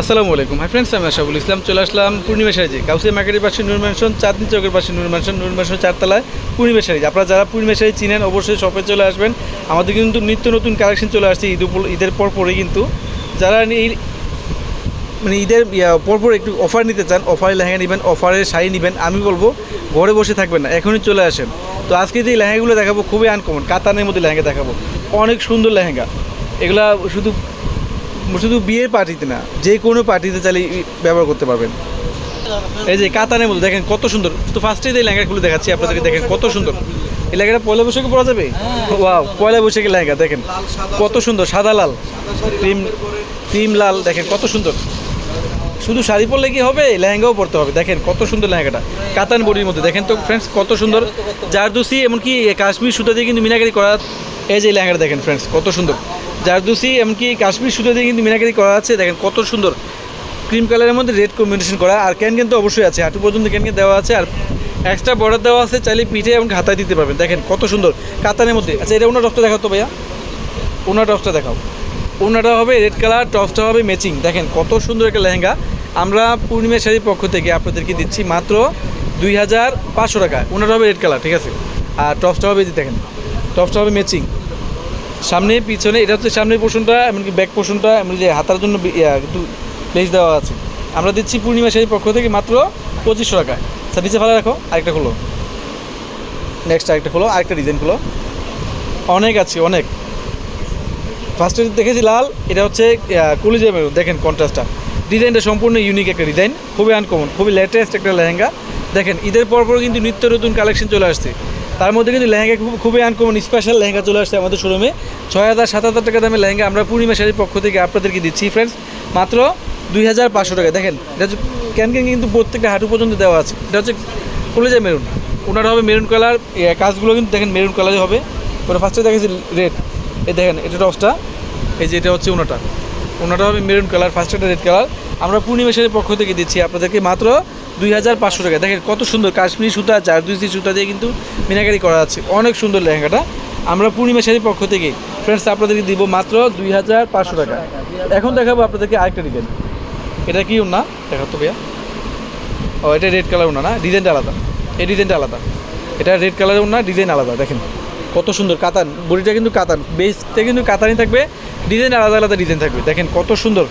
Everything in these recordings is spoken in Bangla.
আসসালামু আলাইকুম। হাই ফ্রেন্ডস, আমি আশাবুল ইসলাম, চলে আসলাম পূর্ণিমা শাড়িতে কাউসিয়া মার্কেটের পাশে নূর ম্যানশন চাঁদনি চৌকের পাশে নূর ম্যানশন চারতলায় পূর্ণিমা শাড়ি আপনারা যারা পূর্ণিমা শাড়ি চিনেন, অবশ্যই শপে চলে আসবেন। আমাদের কিন্তু নিত্য নতুন কালেকশন চলে আসছে ঈদ ঈদের পর পরে কিন্তু। যারা এই মানে ঈদের পরপর একটু অফার নিতে চান অফারে লেহেঙ্গা নেবেন অফারের শাড়ি নেবেন, আমি বলব ঘরে বসে থাকবেন না, এখনই চলে আসেন। তো আজকে যে লেহেঙ্গাগুলো দেখাবো, খুবই আনকমন কাতানের মধ্যে লেহেঙ্গা দেখাবো। অনেক সুন্দর লেহেঙ্গা। এগুলা শুধু শুধু বিয়ের পার্টিতে না, যে কোনো পার্টিতে চাইলে ব্যবহার করতে পারবেন। এই যে কাতানে মধ্যে দেখেন কত সুন্দর। তো ফার্স্টে যে লেহেঙ্গাগুলো দেখাচ্ছি, আপনাদেরকে দেখেন কত সুন্দর। এই লেহেঙ্গাটা পয়লা বৈশাখে পরা যাবে? ওয়াও পয়লা বৈশাখের লেহেঙ্গা, দেখেন কত সুন্দর, সাদা লাল। ক্রিম ক্রিম লাল, দেখেন কত সুন্দর। শুধু শাড়ি পরলে কি হবে? লেহেঙ্গাও পরতে হবে। দেখেন কত সুন্দর লেহেঙ্গাটা। কাতান বডির মধ্যে। দেখেন তো ফ্রেন্ডস কত সুন্দর। জারদুসি, এমনকি কাশ্মীর সুতা দিয়ে কিন্তু মিনাকারি করা এই যে লেহেঙ্গাটা, দেখেন ফ্রেন্ডস কত সুন্দর। জারদুসি এমনকি কাশ্মীর সুতা দিয়ে কিন্তু মিনাকারি করা আছে। দেখেন কত সুন্দর ক্রিম কালারের মধ্যে রেড কম্বিনেশন করা। আর ক্যান কিন্তু অবশ্যই আছে। হাঁটু পর্যন্ত ক্যান দেওয়া আছে। আর এক্সট্রা বর্ডার দেওয়া আছে। চাইলে পিঠে এবং হাতায় দিতে পারবেন। দেখেন কত সুন্দর কাতানের মধ্যে। আচ্ছা এটা ওনার টপটা দেখাও তো ভাইয়া। ওনার টপসটা দেখাও। ওনাটা হবে রেড কালার টপসটা হবে ম্যাচিং দেখেন কত সুন্দর একটা লেহেঙ্গা। আমরা পূর্ণিমা শাড়ির পক্ষ থেকে আপনাদেরকে দিচ্ছি মাত্র দুই হাজার পাঁচশো টাকা। ওনাটা হবে রেড কালার ঠিক আছে? আর টপসটা হবে দেখেন, টপসটা হবে ম্যাচিং সামনে, পিছনে, এটা হচ্ছে সামনের পোর্শনটা এমনকি ব্যাক পোর্শনটা এমনকি যে হাতার জন্য একটু লেস দেওয়া আছে। আমরা দিচ্ছি পূর্ণিমা শাড়ির পক্ষ থেকে মাত্র পঁচিশশো টাকা। স্যার নিচে ভালো রাখো, আরেকটা খোলো। নেক্সট আরেকটা খোলো, আরেকটা ডিজাইন খোলো। অনেক আছে, অনেক। ফার্স্টে দেখেছি লাল, এটা হচ্ছে কুলিজে মেরুন দেখেন কন্ট্রাস্টটা ডিজাইনটা সম্পূর্ণ ইউনিক একটা ডিজাইন খুবই আনকমন খুবই লেটেস্ট একটা লেহেঙ্গা। দেখেন, ঈদের পর পর কিন্তু নিত্য নতুন কালেকশন চলে আসছে। তার মধ্যে কিন্তু লেহেঙ্গা খুব, খুবই আনকমন স্পেশাল লেহেঙ্গা চলে আসছে আমাদের শোরুমে ছয় হাজার সাত হাজার টাকা দামের লেহেঙ্গা আমরা পূর্ণিমা শাড়ির পক্ষ থেকে আপনাদেরকে দিচ্ছি ফ্রেন্ডস মাত্র দুই হাজার পাঁচশো টাকা। দেখেন, এটা হচ্ছে ক্যান ক্যান কিন্তু প্রত্যেকটা হাঁটু পর্যন্ত দেওয়া আছে। এটা হচ্ছে কলেজে মেরুন ওনার হবে মেরুন কালার কাজগুলো কিন্তু দেখেন মেরুন কালারই হবে। ওটা ফার্স্টে দেখেছি রেড এই দেখেন, এটা টপসটা এই যে এটা হচ্ছে ওনাটা। ওনাটা হবে মেরুন কালার ফার্স্ট একটা রেড কালার আমরা পূর্ণিমা শাড়ির পক্ষ থেকে দিচ্ছি আপনাদেরকে মাত্র দুই হাজার পাঁচশো টাকা। দেখেন কত সুন্দর কাশ্মীরি সুতা, জারদুসি সুতা দিয়ে কিন্তু মিনাকারি করা আছে। অনেক সুন্দর লেহেঙ্গাটা। আমরা পূর্ণিমা শাড়ির পক্ষ থেকে ফ্রেন্ডস আপনাদেরকে দিব মাত্র দুই হাজার পাঁচশো টাকা। এখন দেখাবো আপনাদেরকে আরেকটা ডিজাইন এটা কি না দেখাতো ভাইয়া। ও, এটা রেড কালার না? না ডিজাইনটা আলাদা। এই ডিজাইনটা আলাদা। এটা রেড কালারের না ডিজাইন আলাদা, দেখেন। কত সুন্দর কাতান। বডিটা কিন্তু কাতান। বেসটা কিন্তু কাতানই থাকবে। ডিজাইন আলাদা আলাদা ডিজাইন থাকবে। দেখেন কত সুন্দর।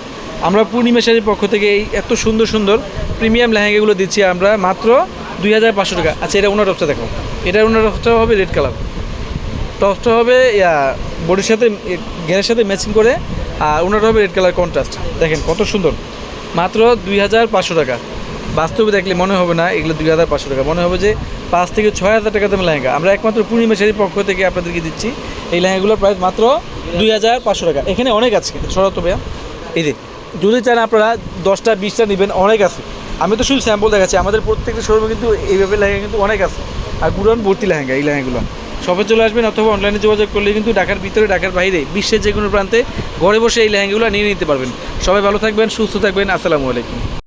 আমরা পূর্ণিমা শাড়ির পক্ষ থেকে এই এত সুন্দর সুন্দর প্রিমিয়াম লেহেঙ্গাগুলো দিচ্ছি আমরা মাত্র দুই হাজার পাঁচশো টাকা। আচ্ছা এটা ওনার টপসটা দেখো। এটা ওনার টপসটা হবে রেড কালার। টপসটা হবে বডির সাথে, ঘেরের সাথে ম্যাচিং করে, আর ওনারটা হবে রেড কালার কন্ট্রাস্ট। দেখেন কত সুন্দর। মাত্র দুই হাজার পাঁচশো টাকা। বাস্তবে দেখলে মনে হবে না, এগুলো দুই হাজার পাঁচশো টাকা। মনে হবে যে পাঁচ থেকে ছয় হাজার টাকা দামের লেহেঙ্গা। আমরা একমাত্র পূর্ণিমা শাড়ির পক্ষ থেকে আপনাদেরকে দিচ্ছি এই লেহেঙ্গাগুলোর প্রাইস মাত্র দুই হাজার পাঁচশো টাকা। এখানে অনেক আছে সরাতো ভাইয়া। এই যে যদি চান আপনারা দশটা, বিশটা নেবেন, অনেক আছে। আমি তো শুধু স্যাম্পল দেখাচ্ছি, আমাদের প্রত্যেকটা শোরুমে কিন্তু এইভাবে লেহেঙ্গা কিন্তু অনেক আছে। আর গুরান ভর্তি লেহেঙ্গা, এই লেহেঙ্গাগুলো। সবে চলে আসবেন অথবা অনলাইনে যোগাযোগ করলে কিন্তু ঢাকার ভিতরে, ঢাকার বাইরে, বিশ্বের যে কোনো প্রান্তে ঘরে বসে এই লেহেঙ্গাগুলো নিয়ে নিতে পারবেন। সবাই ভালো থাকবেন, সুস্থ থাকবেন, আসসালামু আলাইকুম।